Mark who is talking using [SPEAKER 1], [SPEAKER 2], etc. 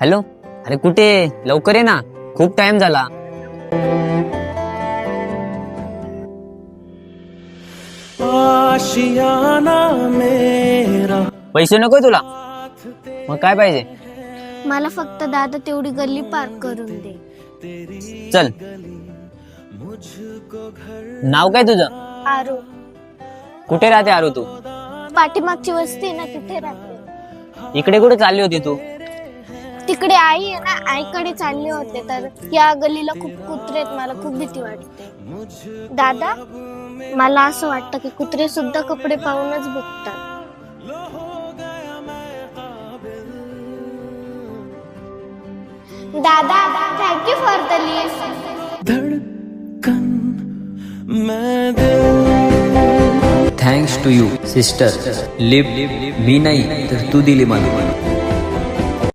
[SPEAKER 1] Hello? अरे कुठे? लवकर ये ना. खूप टाइम झाला.
[SPEAKER 2] आशियाना मेरा
[SPEAKER 1] पैसे नकोय तुला? मग काय पाहिजे?
[SPEAKER 3] मला फक्त दादा तेवढी गल्ली पार करून दे.
[SPEAKER 1] चल. नाव काय तुझं?
[SPEAKER 3] आरू.
[SPEAKER 1] कुठे राहते आरू तू?
[SPEAKER 3] पाठीमागची वस्ती आहे ना तिथे राहते.
[SPEAKER 1] इकडे कुठे चालली होती तू?
[SPEAKER 3] तिकडे आई आहे ना आईकडे चालले होते. तर या गल्लीला खूप कुत्रे आहेत मला खूप भीती वाटते. दादा मला असं वाटतं की कुत्रे सुद्धा कपडे पाहूनच बघतात. दादा thank you for the list
[SPEAKER 4] thanks to you sister lip मी नाही तर तू दिली मला.